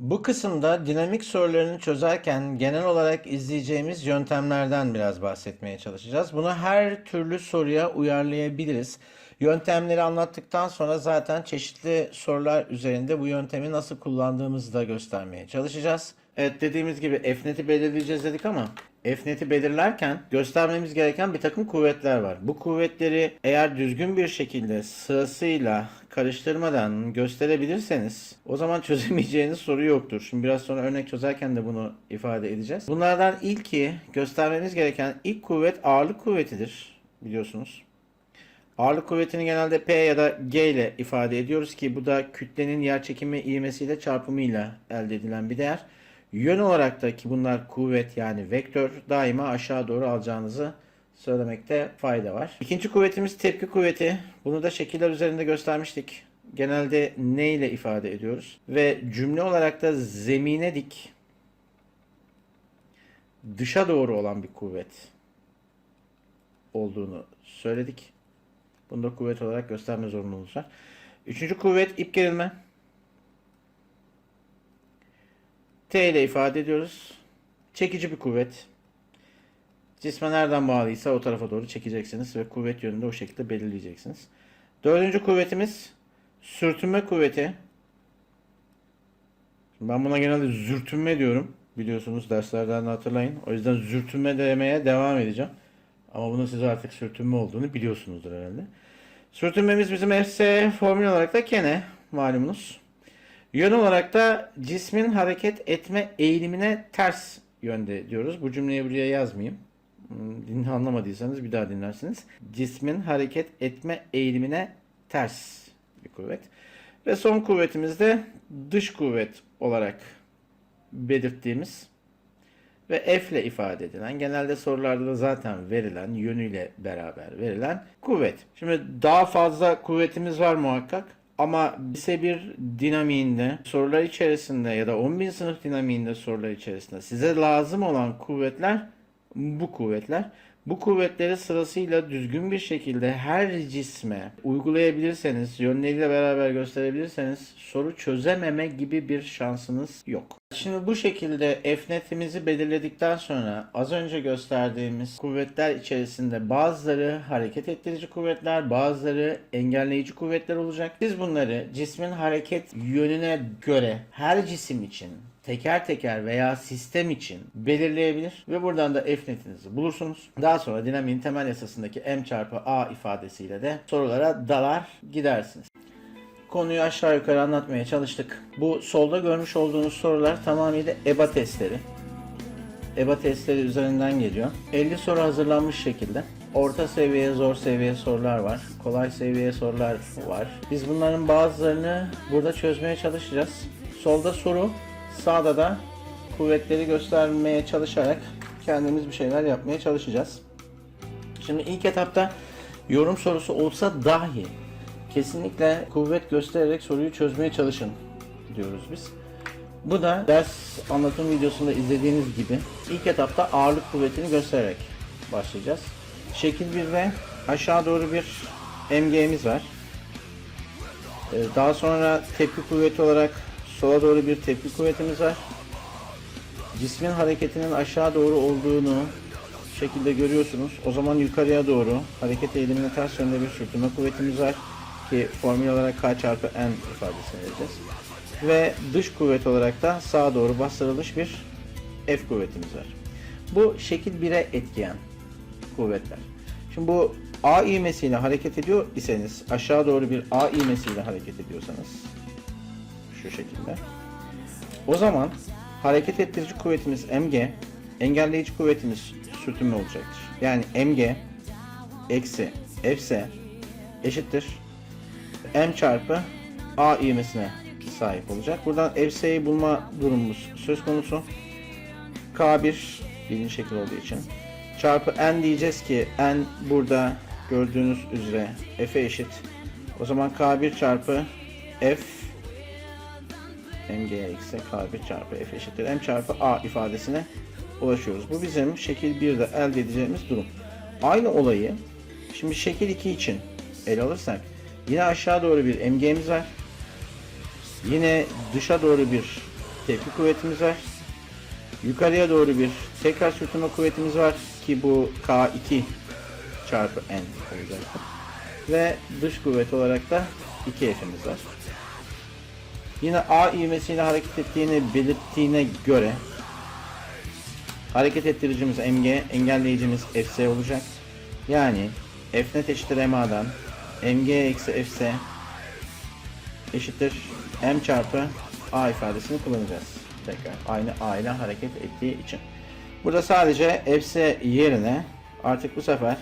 Bu kısımda dinamik sorularını çözerken genel olarak izleyeceğimiz yöntemlerden biraz bahsetmeye çalışacağız. Bunu her türlü soruya uyarlayabiliriz. Yöntemleri anlattıktan sonra zaten çeşitli sorular üzerinde bu yöntemi nasıl kullandığımızı da göstermeye çalışacağız. Evet dediğimiz gibi F-net'i belirleyeceğiz dedik ama F-net'i belirlerken göstermemiz gereken bir takım kuvvetler var. Bu kuvvetleri eğer düzgün bir şekilde sırasıyla karıştırmadan gösterebilirseniz o zaman çözemeyeceğiniz soru yoktur. Şimdi biraz sonra örnek çözerken de bunu ifade edeceğiz. Bunlardan ilki göstermemiz gereken ilk kuvvet ağırlık kuvvetidir biliyorsunuz. Ağırlık kuvvetini genelde P ya da G ile ifade ediyoruz ki bu da kütlenin yerçekimi ivmesiyle çarpımıyla elde edilen bir değer. Yön olarak da ki bunlar kuvvet yani vektör daima aşağı doğru alacağınızı söylemekte fayda var. İkinci kuvvetimiz tepki kuvveti. Bunu da şekiller üzerinde göstermiştik. Genelde ne ile ifade ediyoruz? Ve cümle olarak da zemine dik dışa doğru olan bir kuvvet olduğunu söyledik. Bunu da kuvvet olarak gösterme zorunluluğumuz var. Üçüncü kuvvet ip gerilme. T ile ifade ediyoruz. Çekici bir kuvvet. Cisme nereden bağlıysa o tarafa doğru çekeceksiniz ve kuvvet yönünde o şekilde belirleyeceksiniz. Dördüncü kuvvetimiz sürtünme kuvveti. Ben buna genelde zürtünme diyorum. Biliyorsunuz derslerden de hatırlayın. O yüzden zürtünme demeye devam edeceğim. Ama bunun size artık sürtünme olduğunu biliyorsunuzdur herhalde. Sürtünmemiz bizim FS formül olarak da kene malumunuz. Yön olarak da cismin hareket etme eğilimine ters yönde diyoruz. Bu cümleyi buraya yazmayayım. Hmm, Din anlamadıysanız bir daha dinlersiniz. Cismin hareket etme eğilimine ters bir kuvvet. Ve son kuvvetimiz de dış kuvvet olarak belirttiğimiz ve F ile ifade edilen, genelde sorularda da zaten verilen, yönüyle beraber verilen kuvvet. Şimdi daha fazla kuvvetimiz var muhakkak. Ama lise bir dinamiğinde, sorular içerisinde ya da 10.000 sınıf dinamiğinde sorular içerisinde size lazım olan kuvvetler bu kuvvetler. Bu kuvvetleri sırasıyla düzgün bir şekilde her cisme uygulayabilirseniz, yönleriyle beraber gösterebilirseniz soru çözememe gibi bir şansınız yok. Şimdi bu şekilde F-netimizi belirledikten sonra az önce gösterdiğimiz kuvvetler içerisinde bazıları hareket ettirici kuvvetler, bazıları engelleyici kuvvetler olacak. Siz bunları cismin hareket yönüne göre her cisim için teker teker veya sistem için belirleyebilir ve buradan da F-netinizi bulursunuz. Daha sonra dinamiğin temel yasasındaki M çarpı A ifadesiyle de sorulara dalar gidersiniz. Konuyu aşağı yukarı anlatmaya çalıştık. Bu solda görmüş olduğunuz sorular tamamıyla EBA testleri. EBA testleri üzerinden geliyor. 50 soru hazırlanmış şekilde. Orta seviye, zor seviye sorular var. Kolay seviye sorular var. Biz bunların bazılarını burada çözmeye çalışacağız. Solda soru, sağda da kuvvetleri göstermeye çalışarak kendimiz bir şeyler yapmaya çalışacağız. Şimdi ilk etapta yorum sorusu olsa dahi kesinlikle kuvvet göstererek soruyu çözmeye çalışın diyoruz biz. Bu da ders anlatım videosunda izlediğiniz gibi ilk etapta ağırlık kuvvetini göstererek başlayacağız. Şekil 1'de aşağı doğru bir MG'miz var. Ee, Daha sonra tepki kuvveti olarak sola doğru bir tepki kuvvetimiz var. Cismin hareketinin aşağı doğru olduğunu şekilde görüyorsunuz. O zaman yukarıya doğru hareket eğilimine ters yönde bir sürtünme kuvvetimiz var ki formül olarak K çarpı N ifadesini vereceğiz. Ve dış kuvvet olarak da sağa doğru bastırılmış bir F kuvvetimiz var. Bu şekil 1'e etkiyen kuvvetler. Şimdi bu A ivmesiyle hareket ediyor iseniz aşağı doğru bir A ivmesiyle hareket ediyorsanız şu şekilde. O zaman hareket ettirici kuvvetimiz mg, engelleyici kuvvetimiz sürtünme olacaktır. Yani mg eksi fs eşittir m çarpı a ivmesine sahip olacak. Buradan fs'yi bulma durumumuz söz konusu. K1 birinci şekil olduğu için çarpı n diyeceğiz ki n burada gördüğünüz üzere f'e eşit. O zaman K1 çarpı f mg eksi k1 çarpı f eşittir m çarpı a ifadesine ulaşıyoruz. Bu bizim şekil 1'de elde edeceğimiz durum. Aynı olayı şimdi şekil 2 için ele alırsak yine aşağı doğru bir mg'miz var. Yine dışa doğru bir tepki kuvvetimiz var. Yukarıya doğru bir tekrar sürtünme kuvvetimiz var ki bu K2 çarpı N olacaktır. Ve dış kuvvet olarak da 2F'imiz var. Yine A ivmesiyle hareket ettiğini belirttiğine göre hareket ettiricimiz MG, engelleyicimiz FC olacak. Yani Fnet eşittir MA'dan MG eksi FC eşittir M çarpı A ifadesini kullanacağız. Tekrar aynı A ile hareket ettiği için. Burada sadece FC yerine artık bu sefer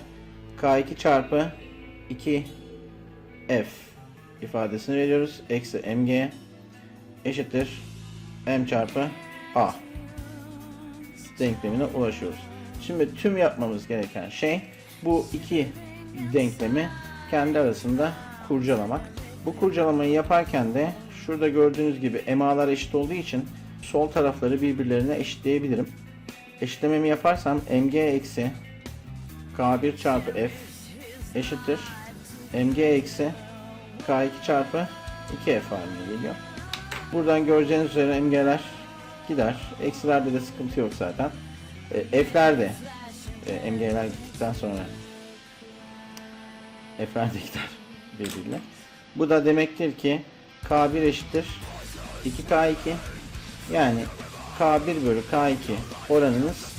K2 çarpı 2 F ifadesini veriyoruz. Eksi MG eşittir M çarpı A denklemine ulaşıyoruz. Şimdi tüm yapmamız gereken şey bu iki denklemi kendi arasında kurcalamak. Bu kurcalamayı yaparken de şurada gördüğünüz gibi emalar eşit olduğu için sol tarafları birbirlerine eşitleyebilirim. Eşitlememi yaparsam mg eksi k1 çarpı f eşittir mg eksi k2 çarpı 2f haline geliyor. Buradan göreceğiniz üzere mg'ler gider. Eksilerde de sıkıntı yok zaten. E, f'ler de e, mg'ler gittikten sonra f'ler de gider birbirine. Bu da demektir ki k1 eşittir 2k2 yani k1 bölü k2 oranınız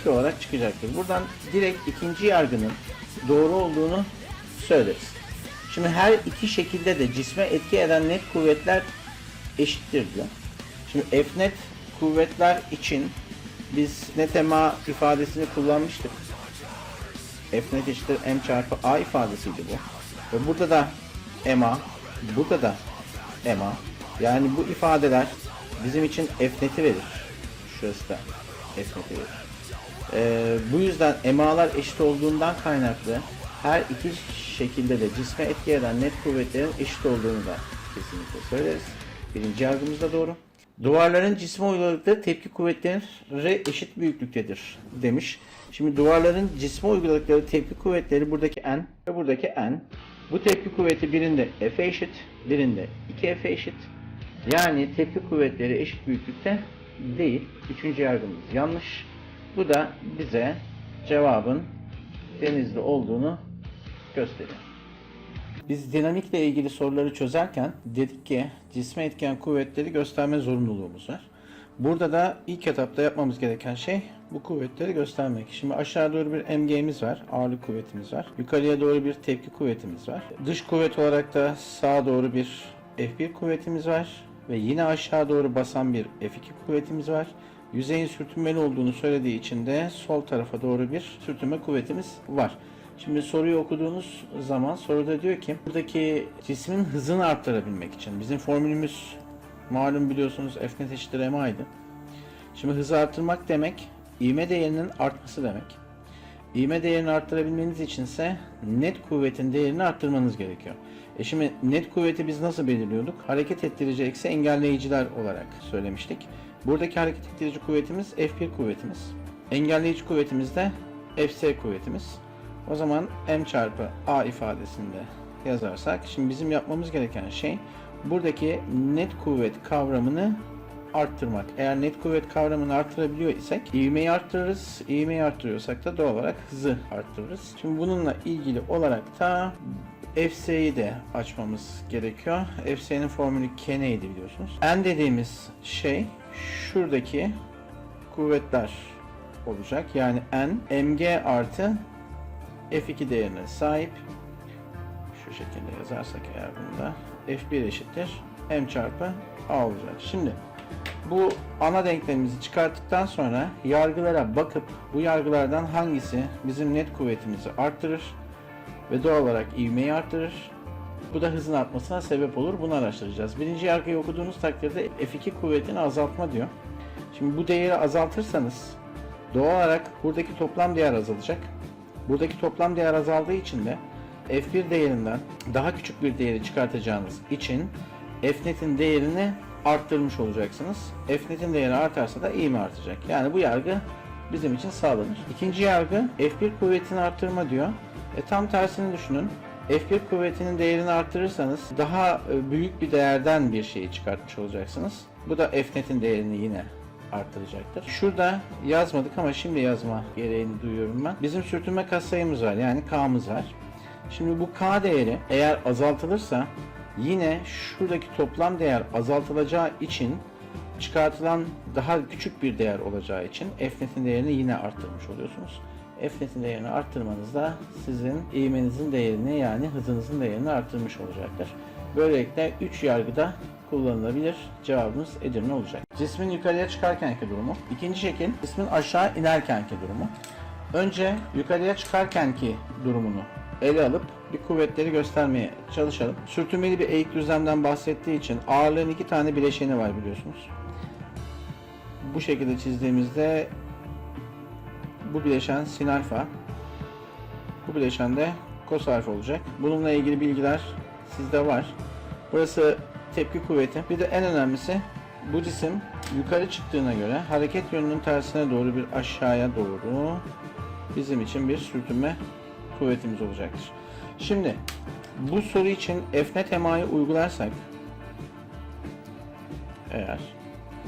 2 olarak çıkacaktır. Buradan direkt ikinci yargının doğru olduğunu söyleriz. Şimdi her iki şekilde de cisme etki eden net kuvvetler eşittir diyor. Şimdi F net kuvvetler için biz net ema ifadesini kullanmıştık. F net eşittir M çarpı A ifadesiydi bu. Ve burada da ema, burada da ema. Yani bu ifadeler bizim için F neti verir. Şurası da F neti verir. Ee, bu yüzden emalar eşit olduğundan kaynaklı her iki şekilde de cisme etki eden net kuvvetlerin eşit olduğunu da kesinlikle söyleriz. Birinci yargımız doğru. Duvarların cisme uyguladıkları tepki kuvvetleri eşit büyüklüktedir demiş. Şimdi duvarların cisme uyguladıkları tepki kuvvetleri buradaki N ve buradaki N. Bu tepki kuvveti birinde F eşit, birinde 2F eşit. Yani tepki kuvvetleri eşit büyüklükte değil. Üçüncü yargımız yanlış. Bu da bize cevabın denizli olduğunu gösteriyor. Biz dinamikle ilgili soruları çözerken dedik ki cisme etken kuvvetleri gösterme zorunluluğumuz var. Burada da ilk etapta yapmamız gereken şey bu kuvvetleri göstermek. Şimdi aşağı doğru bir MG'miz var, ağırlık kuvvetimiz var. Yukarıya doğru bir tepki kuvvetimiz var. Dış kuvvet olarak da sağa doğru bir F1 kuvvetimiz var. Ve yine aşağı doğru basan bir F2 kuvvetimiz var. Yüzeyin sürtünmeli olduğunu söylediği için de sol tarafa doğru bir sürtünme kuvvetimiz var. Şimdi soruyu okuduğunuz zaman soruda diyor ki buradaki cismin hızını arttırabilmek için bizim formülümüz malum biliyorsunuz F net eşittir ma'ydı. Şimdi hızı arttırmak demek ivme değerinin artması demek. İvme değerini arttırabilmeniz içinse net kuvvetin değerini arttırmanız gerekiyor. E şimdi net kuvveti biz nasıl belirliyorduk? Hareket ettirici eksi engelleyiciler olarak söylemiştik. Buradaki hareket ettirici kuvvetimiz F1 kuvvetimiz. Engelleyici kuvvetimiz de FC kuvvetimiz. O zaman M çarpı A ifadesinde yazarsak şimdi bizim yapmamız gereken şey buradaki net kuvvet kavramını arttırmak. Eğer net kuvvet kavramını arttırabiliyor isek ivmeyi arttırırız. İvmeyi arttırıyorsak da doğal olarak hızı arttırırız. Şimdi bununla ilgili olarak da FC'yi de açmamız gerekiyor. FC'nin formülü K neydi biliyorsunuz. N dediğimiz şey şuradaki kuvvetler olacak. Yani N mg artı F2 değerine sahip. Şu şekilde yazarsak eğer bunda F1 eşittir M çarpı A olacak. Şimdi bu ana denklemimizi çıkarttıktan sonra yargılara bakıp bu yargılardan hangisi bizim net kuvvetimizi arttırır ve doğal olarak ivmeyi arttırır. Bu da hızın artmasına sebep olur. Bunu araştıracağız. Birinci yargıyı okuduğunuz takdirde F2 kuvvetini azaltma diyor. Şimdi bu değeri azaltırsanız doğal olarak buradaki toplam değer azalacak. Buradaki toplam değer azaldığı için de F1 değerinden daha küçük bir değeri çıkartacağınız için Fnet'in değerini arttırmış olacaksınız. Fnet'in değeri artarsa da ivme artacak. Yani bu yargı bizim için sağlanır. İkinci yargı F1 kuvvetini arttırma diyor. E, tam tersini düşünün. F1 kuvvetinin değerini arttırırsanız daha e, büyük bir değerden bir şeyi çıkartmış olacaksınız. Bu da Fnet'in değerini yine arttıracaktır. Şurada yazmadık ama şimdi yazma gereğini duyuyorum ben. Bizim sürtünme katsayımız var yani K'mız var. Şimdi bu K değeri eğer azaltılırsa yine şuradaki toplam değer azaltılacağı için çıkartılan daha küçük bir değer olacağı için Fnet'in değerini yine arttırmış oluyorsunuz. Fnet'in değerini arttırmanız da sizin ivmenizin değerini yani hızınızın değerini arttırmış olacaktır. Böylelikle 3 yargıda kullanılabilir. Cevabımız Edirne olacak. Cismin yukarıya çıkarkenki durumu. İkinci şekil cismin aşağı inerkenki durumu. Önce yukarıya çıkarkenki durumunu ele alıp bir kuvvetleri göstermeye çalışalım. Sürtünmeli bir eğik düzlemden bahsettiği için ağırlığın iki tane bileşeni var biliyorsunuz. Bu şekilde çizdiğimizde bu bileşen sin alfa, bu bileşen de kos alfa olacak. Bununla ilgili bilgiler sizde var. Burası tepki kuvveti. Bir de en önemlisi bu cisim yukarı çıktığına göre hareket yönünün tersine doğru bir aşağıya doğru bizim için bir sürtünme kuvvetimiz olacaktır. Şimdi bu soru için Fnet temayı uygularsak eğer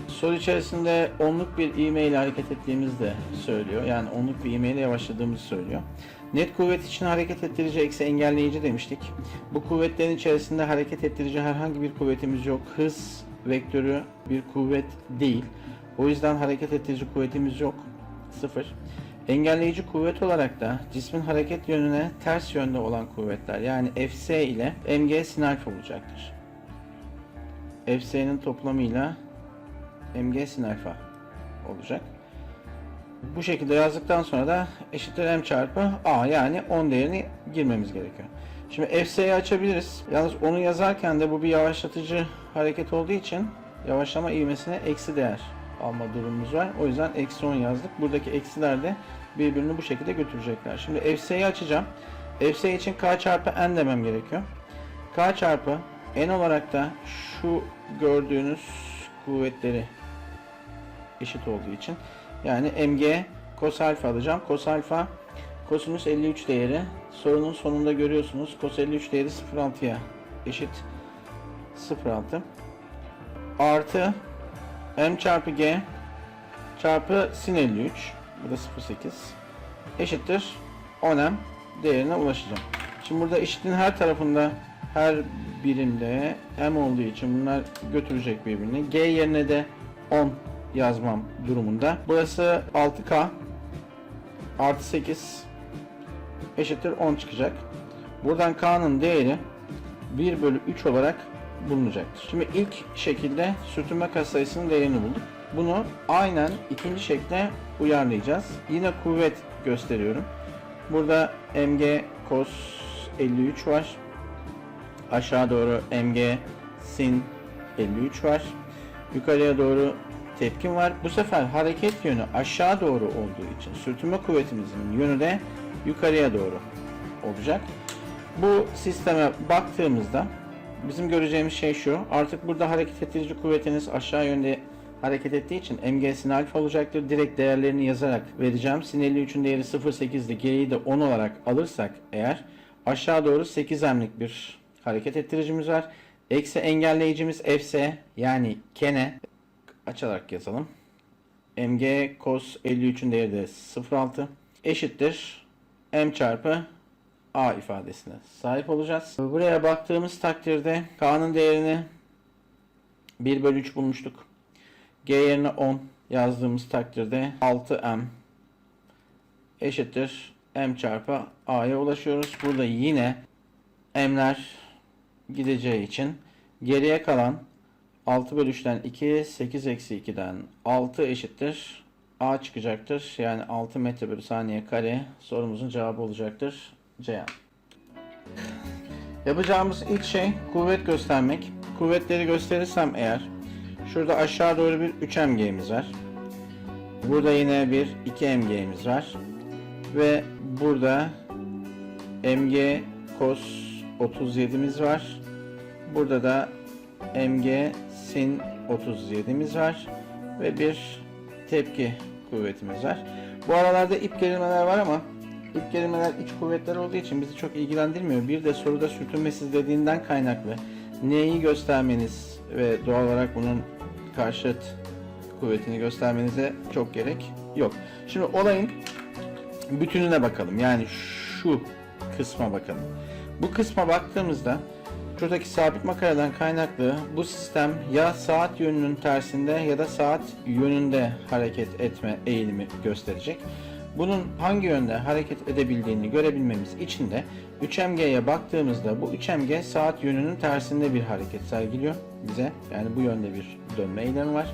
soru içerisinde onluk bir ivme ile hareket ettiğimizi de söylüyor. Yani onluk bir ivme ile yavaşladığımızı söylüyor. Net kuvvet için hareket ettirici eksi engelleyici demiştik. Bu kuvvetlerin içerisinde hareket ettirici herhangi bir kuvvetimiz yok. Hız vektörü bir kuvvet değil. O yüzden hareket ettirici kuvvetimiz yok. Sıfır. Engelleyici kuvvet olarak da cismin hareket yönüne ters yönde olan kuvvetler yani Fs ile mg sin alfa olacaktır. Fs'nin toplamıyla mg sin alfa olacak. Bu şekilde yazdıktan sonra da eşittir m çarpı a yani 10 değerini girmemiz gerekiyor. Şimdi FS'yi açabiliriz. Yalnız onu yazarken de bu bir yavaşlatıcı hareket olduğu için yavaşlama ivmesine eksi değer alma durumumuz var. O yüzden eksi 10 yazdık. Buradaki eksiler de birbirini bu şekilde götürecekler. Şimdi FS'yi açacağım. Fs için k çarpı n demem gerekiyor. k çarpı n olarak da şu gördüğünüz kuvvetleri eşit olduğu için yani mg cos alfa alacağım. Cos alfa kosinüs 53 değeri sorunun sonunda görüyorsunuz. Cos 53 değeri 0.6'ya eşit 0.6 artı m çarpı g çarpı sin 53 bu da 0.8 eşittir 10m değerine ulaşacağım. Şimdi burada eşitin her tarafında her birimde m olduğu için bunlar götürecek birbirini. G yerine de 10 yazmam durumunda. Burası 6K artı 8 eşittir 10 çıkacak. Buradan K'nın değeri 1 bölü 3 olarak bulunacaktır. Şimdi ilk şekilde sürtünme katsayısının değerini bulduk. Bunu aynen ikinci şekle uyarlayacağız. Yine kuvvet gösteriyorum. Burada mg cos 53 var. Aşağı doğru mg sin 53 var. Yukarıya doğru tepkim var. Bu sefer hareket yönü aşağı doğru olduğu için sürtünme kuvvetimizin yönü de yukarıya doğru olacak. Bu sisteme baktığımızda bizim göreceğimiz şey şu. Artık burada hareket ettirici kuvvetiniz aşağı yönde hareket ettiği için mg sin alfa olacaktır. Direkt değerlerini yazarak vereceğim. Sin 53'ün değeri 0.8'di. G'yi de 10 olarak alırsak eğer aşağı doğru 8 emlik bir hareket ettiricimiz var. Eksi engelleyicimiz Fs yani kene açarak yazalım. mg cos 53'ün değeri de 0.6 eşittir m çarpı a ifadesine sahip olacağız. Buraya baktığımız takdirde k'nın değerini 1 bölü 3 bulmuştuk. g yerine 10 yazdığımız takdirde 6m eşittir m çarpı a'ya ulaşıyoruz. Burada yine m'ler gideceği için geriye kalan 6 bölü 3'ten 2, 8 eksi 2'den 6 eşittir. A çıkacaktır. Yani 6 metre bölü saniye kare sorumuzun cevabı olacaktır. Ceyhan. Yapacağımız ilk şey kuvvet göstermek. Kuvvetleri gösterirsem eğer şurada aşağı doğru bir 3 mg'miz var. Burada yine bir 2 mg'miz var. Ve burada mg cos 37'miz var. Burada da mg sin 37'miz var ve bir tepki kuvvetimiz var. Bu aralarda ip gerilmeler var ama ip gerilmeler iç kuvvetler olduğu için bizi çok ilgilendirmiyor. Bir de soruda sürtünmesiz dediğinden kaynaklı neyi göstermeniz ve doğal olarak bunun karşıt kuvvetini göstermenize çok gerek yok. Şimdi olayın bütününe bakalım. Yani şu kısma bakalım. Bu kısma baktığımızda şuradaki sabit makaradan kaynaklı bu sistem ya saat yönünün tersinde ya da saat yönünde hareket etme eğilimi gösterecek. Bunun hangi yönde hareket edebildiğini görebilmemiz için de 3MG'ye baktığımızda bu 3MG saat yönünün tersinde bir hareket sergiliyor bize. Yani bu yönde bir dönme eğilimi var.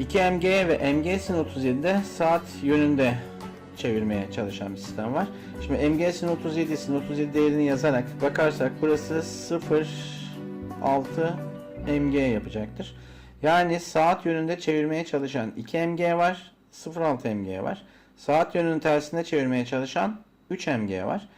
2MG ve MGS'in 37'de saat yönünde çevirmeye çalışan bir sistem var. Şimdi MGS'in 37'sin 37 değerini yazarak bakarsak burası 0.6 MG yapacaktır. Yani saat yönünde çevirmeye çalışan 2 MG var, 0.6 MG var. Saat yönünün tersinde çevirmeye çalışan 3 MG var.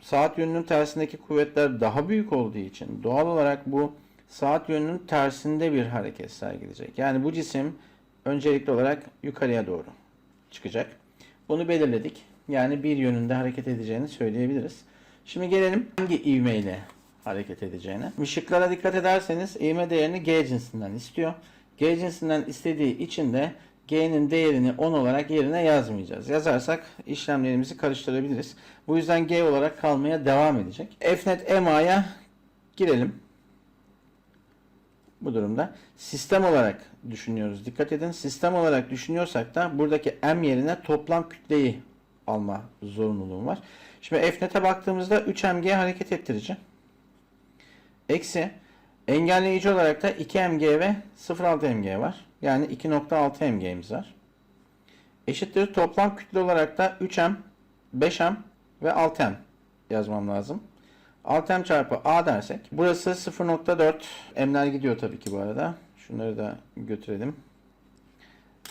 Saat yönünün tersindeki kuvvetler daha büyük olduğu için doğal olarak bu saat yönünün tersinde bir hareket sergileyecek. Yani bu cisim öncelikli olarak yukarıya doğru çıkacak. Bunu belirledik. Yani bir yönünde hareket edeceğini söyleyebiliriz. Şimdi gelelim hangi ivmeyle hareket edeceğine. Işıklara dikkat ederseniz ivme değerini G cinsinden istiyor. G cinsinden istediği için de G'nin değerini 10 olarak yerine yazmayacağız. Yazarsak işlemlerimizi karıştırabiliriz. Bu yüzden G olarak kalmaya devam edecek. Fnet EMA'ya girelim. Bu durumda sistem olarak düşünüyoruz. Dikkat edin sistem olarak düşünüyorsak da buradaki M yerine toplam kütleyi alma zorunluluğum var. Şimdi Fnet'e baktığımızda 3mg hareket ettirici. Eksi engelleyici olarak da 2mg ve 0.6 mg var. Yani 2.6 mg'miz var. Eşittir toplam kütle olarak da 3m, 5m ve 6m yazmam lazım. 6m çarpı a dersek burası 0.4 m'ler gidiyor tabii ki bu arada. Şunları da götürelim.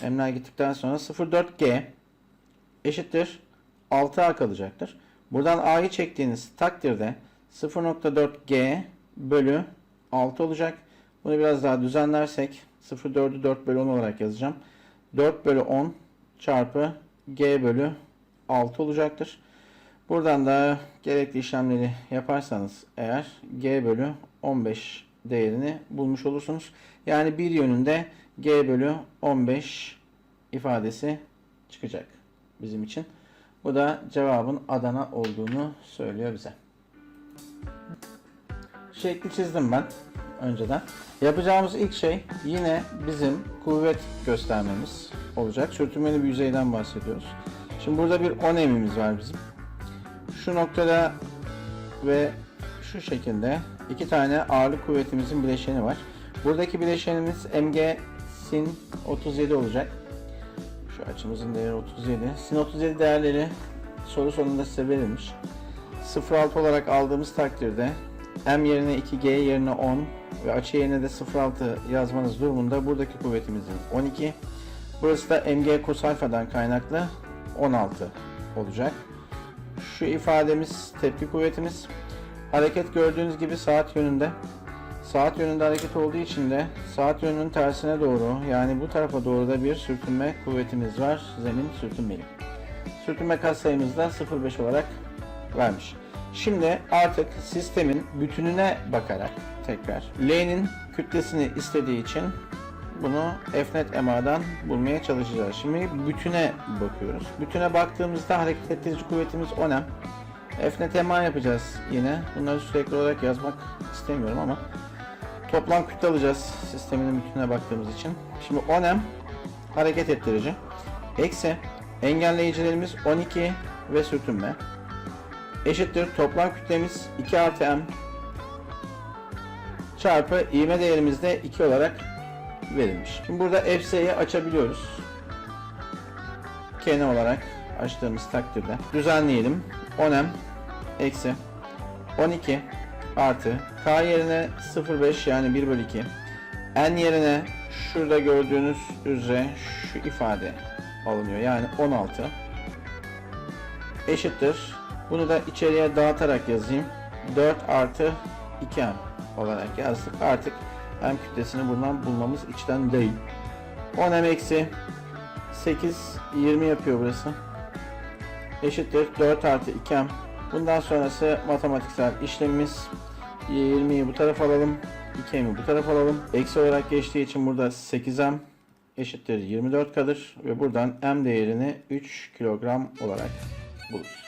M'ler gittikten sonra 0.4g eşittir 6a kalacaktır. Buradan a'yı çektiğiniz takdirde 0.4g bölü 6 olacak. Bunu biraz daha düzenlersek 0.4'ü 4 bölü 10 olarak yazacağım. 4 bölü 10 çarpı g bölü 6 olacaktır. Buradan da gerekli işlemleri yaparsanız eğer g bölü 15 değerini bulmuş olursunuz. Yani bir yönünde g bölü 15 ifadesi çıkacak bizim için. Bu da cevabın Adana olduğunu söylüyor bize. Şekli çizdim ben önceden. Yapacağımız ilk şey yine bizim kuvvet göstermemiz olacak. Sürtünmeli bir yüzeyden bahsediyoruz. Şimdi burada bir 10 emimiz var bizim. Şu noktada ve şu şekilde iki tane ağırlık kuvvetimizin bileşeni var. Buradaki bileşenimiz mg sin 37 olacak. Şu açımızın değeri 37. Sin 37 değerleri soru sonunda size verilmiş. 0.6 olarak aldığımız takdirde m yerine 2g yerine 10 ve açı yerine de 0.6 yazmanız durumunda buradaki kuvvetimizin 12. Burası da mg cos alfadan kaynaklı 16 olacak. Şu ifademiz tepki kuvvetimiz. Hareket gördüğünüz gibi saat yönünde. Saat yönünde hareket olduğu için de saat yönünün tersine doğru yani bu tarafa doğru da bir sürtünme kuvvetimiz var. Zemin sürtünmeli. Sürtünme katsayımız da 0.5 olarak vermiş. Şimdi artık sistemin bütününe bakarak tekrar L'nin kütlesini istediği için bunu Fnet EMA'dan bulmaya çalışacağız. Şimdi bütüne bakıyoruz. Bütüne baktığımızda hareket ettirici kuvvetimiz 10M. Fnet EMA yapacağız yine. Bunları sürekli olarak yazmak istemiyorum ama toplam kütle alacağız sistemin bütününe baktığımız için. Şimdi 10M hareket ettirici. Eksi engelleyicilerimiz 12 ve sürtünme. Eşittir toplam kütlemiz 2 artı M çarpı ivme değerimiz de 2 olarak verilmiş. Şimdi burada FS'yi açabiliyoruz. Kene olarak açtığımız takdirde düzenleyelim. 10M eksi 12 artı K yerine 0.5 yani 1 bölü 2 N yerine şurada gördüğünüz üzere şu ifade alınıyor. Yani 16 eşittir. Bunu da içeriye dağıtarak yazayım. 4 artı 2M olarak yazdık. Artık M kütlesini buradan bulmamız içten değil. 10 M eksi 8 20 yapıyor burası. Eşittir 4 artı 2 M. Bundan sonrası matematiksel işlemimiz. 20'yi bu tarafa alalım. 2m'i bu tarafa alalım. Eksi olarak geçtiği için burada 8m eşittir 24 kalır ve buradan m değerini 3 kilogram olarak buluruz.